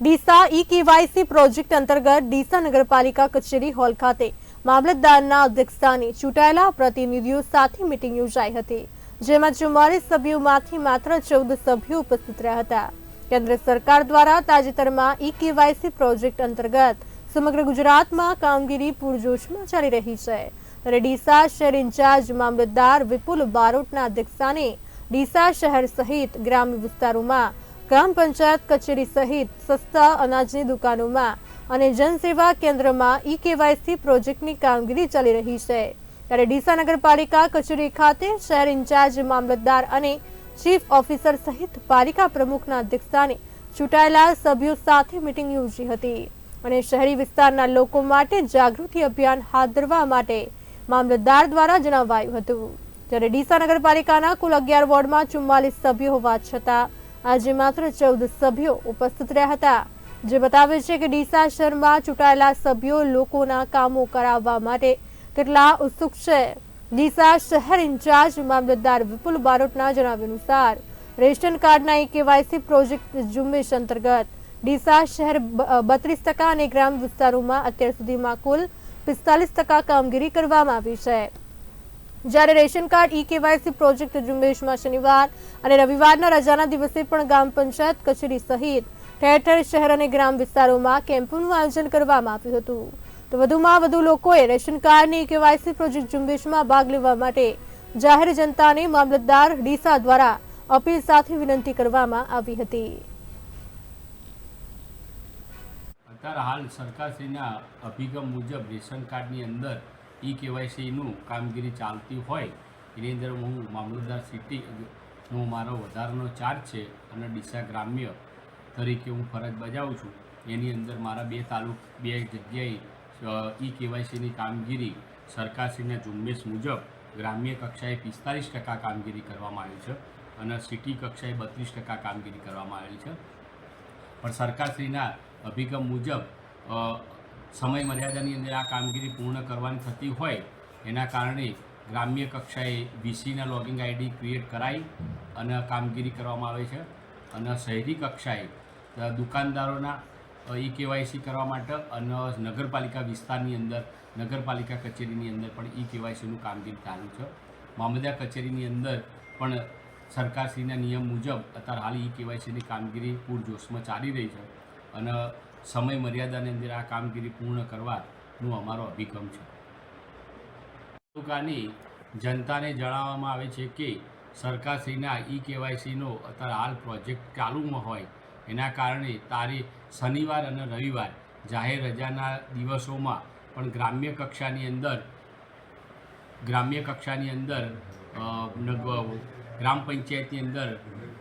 ડીસા ઈ KYC project અંતર્ગત ડીસા નગરપાલિકા કચેરી હોલ ખાતે મામલતદારના અધ્યક્ષસ્થાને ચૂંટાયેલા પ્રતિનિધિઓ સાથે મિટિંગ યોજાઈ હતી, જેમાં ચુમ્માલીસ સભ્યોમાંથી માત્ર ચૌદ સભ્યો ઉપસ્થિત રહ્યા હતા. કેન્દ્ર સરકાર દ્વારા તાજેતરમાં ઈ કેવાયસી પ્રોજેક્ટ અંતર્ગત સમગ્ર ગુજરાતમાં કામગીરી પૂરજોશમાં ચાલી રહી છે. ત્યારે ડીસા શહેર ઇન્ચાર્જ મામલતદાર વિપુલ બારોટના અધ્યક્ષસ્થાને ડીસા શહેર સહિત ગ્રામ્ય વિસ્તારોમાં ગ્રામ પંચાયત કચેરી સહિત સસ્તા અનાજની દુકાનોમાં અને જનસેવા કેન્દ્રમાં ઈ કેવાયસી પ્રોજેક્ટની કામગીરી ચાલી રહી છે. ત્યારે ડીસા નગરપાલિકા કચેરી ખાતે શહેર ઇન્ચાર્જ, મામલતદાર અને ચીફ ઓફિસર સહિત પાલિકા પ્રમુખના અધ્યક્ષસ્થાને ચૂંટાયેલા સભ્યો સાથે મિટિંગ યોજી હતી અને શહેરી વિસ્તારના લોકો માટે જાગૃતિ અભિયાન હાથ ધરવા માટે મામલતદાર દ્વારા જણાવાયું હતું. જ્યારે ડીસા નગરપાલિકાના કુલ અગિયાર વોર્ડમાં ચુમ્માલીસ સભ્યો હોવા છતાં આજે માત્ર ચૌદ સભ્યો ઉપસ્થિત રહ્યા હતા, જે બતાવે છે કે ડીસા શહેરમાં ચૂંટાયેલા સભ્યો લોકોના કામો કરાવવા માટે કેટલા ઉત્સુક છે. ડીસા શહેર ઇન્ચાર્જ મામલતદાર વિપુલ બારોટના જણાવ્યા અનુસાર, રેશન કાર્ડના એ કેવાયસી પ્રોજેક્ટ ઝુંબેશ અંતર્ગત ડીસા શહેર બત્રીસ ટકા અને ગ્રામ વિસ્તારોમાં અત્યાર સુધીમાં કુલ પિસ્તાલીસ ટકા કામગીરી કરવામાં આવી છે. જ્યારે ration card e KYC project ઝુંબેશમાં શનિવાર અને રવિવારના રજાના દિવસે પણ ગ્રામ પંચાયત કચેરી સહિત ઠેર ઠેર શહેર અને ગ્રામ વિસ્તારોમાં કેમ્પોનું આયોજન કરવામાં આવ્યું હતું. તો વધુમાં વધુ લોકોએ રેશન કાર્ડની ઈ કેવાયસી પ્રોજેક્ટ ઝુંબેશમાં ભાગ લેવા માટે જાહેર જનતાને મામલતદાર ડીસા દ્વારા અપીલ સાથે વિનંતી કરવામાં આવી હતી. અત્યારે હાલ સરકારશ્રીના અભિગમ મુજબ રેશન કાર્ડની અંદર ઈ કેવાયસીનું કામગીરી ચાલતી હોય, એની અંદર હું મામલતદાર સિટીનો મારો વધારાનો ચાર્જ છે અને ડીસા ગ્રામ્ય તરીકે હું ફરજ બજાવું છું. એની અંદર મારા બે તાલુક, બે જગ્યાએ ઈ કેવાયસીની કામગીરી સરકારશ્રીના ઝુંબેશ મુજબ ગ્રામ્ય કક્ષાએ પિસ્તાલીસ ટકા કામગીરી કરવામાં આવી છે અને સિટી કક્ષાએ બત્રીસ ટકા કામગીરી કરવામાં આવેલી છે. પણ સરકારશ્રીના અભિગમ મુજબ સમય મર્યાદાની અંદર આ કામગીરી પૂર્ણ કરવાની થતી હોય, એના કારણે ગ્રામ્ય કક્ષાએ વીસીના લોગિંગ આઈડી ક્રિએટ કરાઈ અને કામગીરી કરવામાં આવે છે. અને શહેરી કક્ષાએ દુકાનદારોના ઈ કેવાયસી કરવા માટે અને નગરપાલિકા વિસ્તારની અંદર, નગરપાલિકા કચેરીની અંદર પણ ઈ કેવાયસીનું કામગીરી ચાલુ છે. મામલતદાર કચેરીની અંદર પણ સરકારશ્રીના નિયમ મુજબ અત્યારે હાલ ઈ કેવાયસીની કામગીરી પૂરજોશમાં ચાલી રહી છે. અને સમય મર્યાદાની અંદર આ કામગીરી પૂર્ણ કરવાનો અમારો અભિગમ છે. તાલુકાની જનતાને જણાવવામાં આવે છે કે સરકારશ્રીના ઈ કેવાયસીનો અત્યારે હાલ પ્રોજેક્ટ ચાલુમાં હોય. એના કારણે તારીખ શનિવાર અને રવિવાર જાહેર રજાના દિવસોમાં પણ ગ્રામ્ય કક્ષાની અંદર, ગ્રામ્ય કક્ષાની અંદર ગ્રામ પંચાયતની અંદર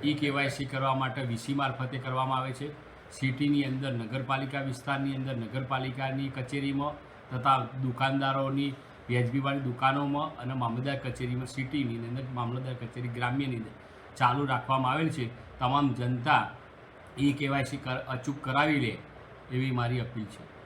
ઈ કેવાયસી કરવા માટે વીસી મારફતે કરવામાં આવે છે. સિટીની અંદર, નગરપાલિકા વિસ્તારની અંદર, નગરપાલિકાની કચેરીમાં તથા દુકાનદારોની, વ્યાજબીવાળી દુકાનોમાં અને મામલતદાર કચેરીમાં, સિટીની અંદર, મામલતદાર કચેરી ગ્રામ્યની અંદર ચાલુ રાખવામાં આવેલ છે. તમામ જનતા ઈ કેવાયસી અચૂક કરાવી લે એવી મારી અપીલ છે.